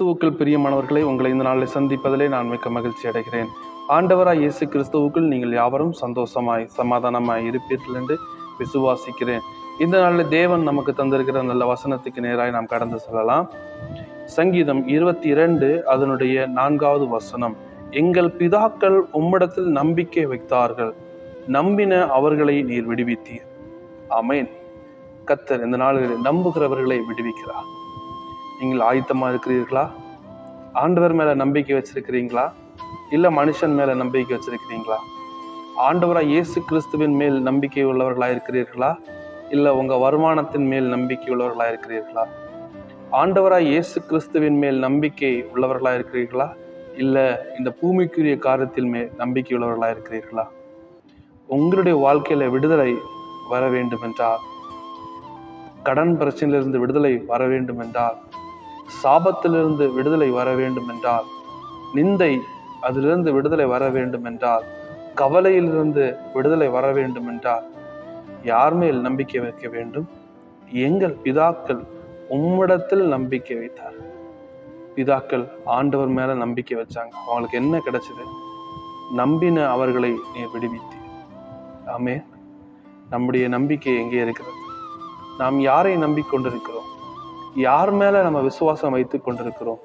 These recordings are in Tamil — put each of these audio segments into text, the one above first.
கிறிஸ்துவுக்குள் பிரியமானவர்களை உங்களை இந்த நாளில் சந்திப்பதிலே நான் மிக்க மகிழ்ச்சி அடைகிறேன். ஆண்டவராய் இயேசு கிறிஸ்துவுக்குள் நீங்கள் யாவரும் சந்தோஷமாய் சமாதானமாய் இருப்பீர்கள் என்று விசுவாசிக்கிறேன். இந்த நாளில் தேவன் நமக்கு தந்திருக்கிற நல்ல வசனத்துக்கு நேராக நாம் கடந்து செல்லலாம். சங்கீதம் இருபத்தி இரண்டு அதனுடைய நான்காவது வசனம். எங்கள் பிதாக்கள் உம்மிடத்தில் நம்பிக்கை வைத்தார்கள். நம்பின அவர்களை நீர் விடுவித்தீர். அமேன் கத்தர் இந்த நாளில் நம்புகிறவர்களை விடுவிக்கிறார். நீங்கள் ஆயத்தமாக இருக்கிறீர்களா? ஆண்டவர் மேலே நம்பிக்கை வச்சிருக்கிறீங்களா? இல்லை மனுஷன் மேலே நம்பிக்கை வச்சிருக்கிறீங்களா? ஆண்டவராக இயேசு கிறிஸ்துவின் மேல் நம்பிக்கை உள்ளவர்களாக இருக்கிறீர்களா? இல்லை உங்கள் வருமானத்தின் மேல் நம்பிக்கை உள்ளவர்களாக இருக்கிறீர்களா? ஆண்டவராக இயேசு கிறிஸ்துவின் மேல் நம்பிக்கை உள்ளவர்களாக இருக்கிறீர்களா? இல்லை இந்த பூமிக்குரிய காரியத்தில் மேல் நம்பிக்கை உள்ளவர்களாக இருக்கிறீர்களா? உங்களுடைய வாழ்க்கையில் விடுதலை வர வேண்டும் என்றால் கடன் பிரச்சனையிலிருந்து விடுதலை வர வேண்டும் என்றால் சாபத்திலிருந்து விடுதலை வர வேண்டும் என்றால் நிந்தை அதிலிருந்து விடுதலை வர வேண்டும் என்றால் கவலையிலிருந்து விடுதலை வர வேண்டும் என்றால் யார் மேல் நம்பிக்கை வைக்க வேண்டும்? எங்கள் பிதாக்கள் உம்மிடத்தில் நம்பிக்கை வைத்தார். பிதாக்கள் ஆண்டவர் மேல நம்பிக்கை வச்சாங்க. அவங்களுக்கு என்ன கிடைச்சது? நம்பின அவர்களை நீ விடுவித்தீர். ஆமே நம்முடைய நம்பிக்கை எங்கே இருக்கிறது? நாம் யாரை நம்பிக்கொண்டிருக்கிறோம்? யார் மேல நம்ம விசுவாசம் வைத்துக் கொண்டிருக்கிறோம்?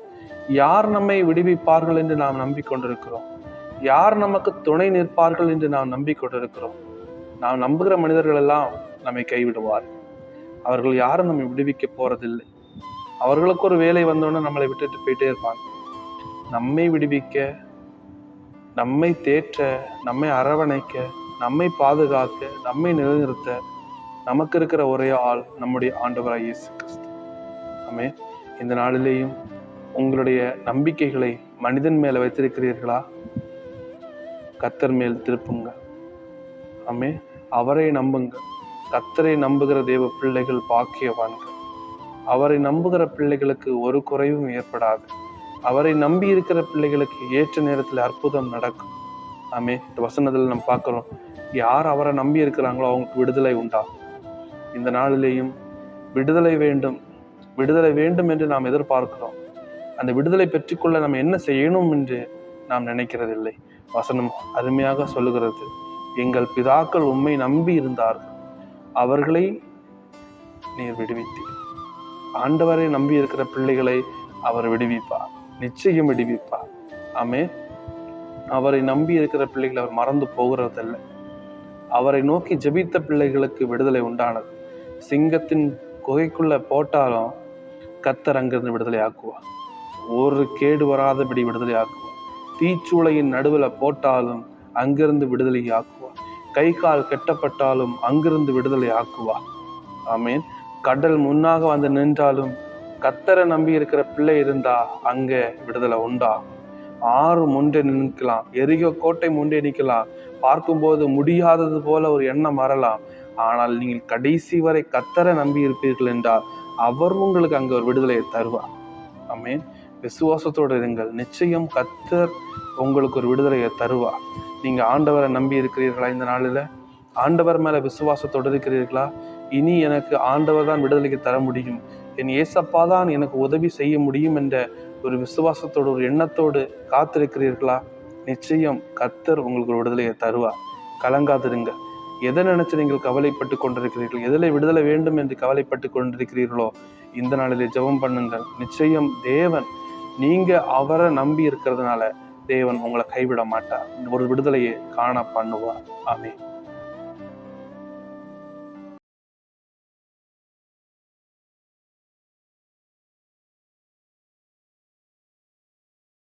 யார் நம்மை விடுவிப்பார்கள் என்று நாம் நம்பிக்கொண்டிருக்கிறோம்? யார் நமக்கு துணை நிற்பார்கள் என்று நாம் நம்பிக்கொண்டிருக்கிறோம்? நாம் நம்புகிற மனிதர்கள் எல்லாம் நம்மை கைவிடுவார். அவர்கள் யாரும் நம்மை விடுவிக்க போறதில்லை. அவர்களுக்கு ஒரு வேலை வந்தோடனே நம்மளை விட்டுட்டு போயிட்டே இருப்பாங்க. நம்மை விடுவிக்க நம்மை தேற்ற நம்மை அரவணைக்க நம்மை பாதுகாக்க நம்மை நிலைநிறுத்த நமக்கு இருக்கிற ஒரே ஆள் நம்முடைய ஆண்டவராக இயேசு கிறிஸ்து. ஆமே. இந்த நாளிலேயும் உங்களுடைய நம்பிக்கைகளை மனிதன் மேலே வைத்திருக்கிறீர்களா? கத்தர் மேல் திருப்புங்க. ஆமே. அவரை நம்புங்க. கத்தரை நம்புகிற தேவ பிள்ளைகள் பாக்கியவான்கள். அவரை நம்புகிற பிள்ளைகளுக்கு ஒரு குறைவும் ஏற்படாது. அவரை நம்பி இருக்கிற பிள்ளைகளுக்கு ஏற்ற நேரத்தில் அற்புதம் நடக்கும். ஆமே. இந்த வசனத்தில் நம்ம பார்க்குறோம். யார் அவரை நம்பி இருக்கிறாங்களோ அவங்களுக்கு விடுதலை உண்டாகும். இந்த நாளிலேயும் விடுதலை வேண்டும். விடுதலை வேண்டும் என்று நாம் எதிர்பார்க்கிறோம். அந்த விடுதலை பெற்றுக்கொள்ள நம்ம என்ன செய்யணும் என்று நாம் நினைக்கிறதில்லை. வசனம் அருமையாக சொல்லுகிறது. எங்கள் பிதாக்கள் உண்மை நம்பி இருந்தார்கள். அவர்களை நீர் விடுவித்தீர். ஆண்டவரை நம்பி இருக்கிற பிள்ளைகளை அவர் விடுவிப்பார். நிச்சயம் விடுவிப்பார். ஆமே அவரை நம்பி இருக்கிற பிள்ளைகளை அவர் மறந்து போகிறதில்லை. அவரை நோக்கி ஜெபித்த பிள்ளைகளுக்கு விடுதலை உண்டானது. சிங்கத்தின் குகைக்குள்ள போட்டாலும் கத்தர் அங்கிருந்து விடுதலை ஆக்குவார். ஒரு கேடு வராதபடி விடுதலை ஆக்குவார். தீச்சூளையின் நடுவில் போட்டாலும் அங்கிருந்து விடுதலை ஆக்குவார். கை கால் கெட்டப்பட்டாலும் அங்கிருந்து விடுதலை ஆக்குவார். ஆமீன். கடல் முன்னாக வந்து நின்றாலும் கத்தரை நம்பி இருக்கிற பிள்ளை இருந்தா அங்க விடுதலை உண்டா ஆறு முண்டே நிற்கலாம். எரிக கோட்டை முண்டே நிற்கலாம். பார்க்கும்போது முடியாதது போல ஒரு எண்ணம் வரலாம். ஆனால் நீங்கள் கடைசி வரை கத்தரை நம்பி இருப்பீர்கள் என்றால் அவர் உங்களுக்கு அங்கே ஒரு விடுதலையை தருவார். ஆமீன். விசுவாசத்தோடு இருங்கள். நிச்சயம் கத்தர் உங்களுக்கு ஒரு விடுதலையை தருவார். நீங்கள் ஆண்டவரை நம்பி இருக்கிறீர்களா இந்த நாளில்? ஆண்டவர் மேலே விசுவாசத்தோடு இருக்கிறீர்களா? இனி எனக்கு ஆண்டவர் தான் விடுதலைக்கு தர முடியும். என் ஏசப்பா தான் எனக்கு உதவி செய்ய முடியும் என்ற ஒரு விசுவாசத்தோடு ஒரு எண்ணத்தோடு காத்திருக்கிறீர்களா? நிச்சயம் கத்தர் உங்களுக்கு ஒரு விடுதலையை தருவார். கலங்காதிருங்கள். எதை நினைச்சு நீங்கள் கவலைப்பட்டு கொண்டிருக்கிறீர்கள்? எதில் விடுதலை வேண்டும் என்று கவலைப்பட்டு கொண்டிருக்கிறீர்களோ? இந்த நாளிலே ஜெபம் பண்ணுங்கள். நிச்சயம் தேவன் நீங்க அவரை நம்பி இருக்கிறதுனால தேவன் உங்களை கைவிட மாட்டார். ஒரு விடுதலையை காண பண்ணுவார். ஆமே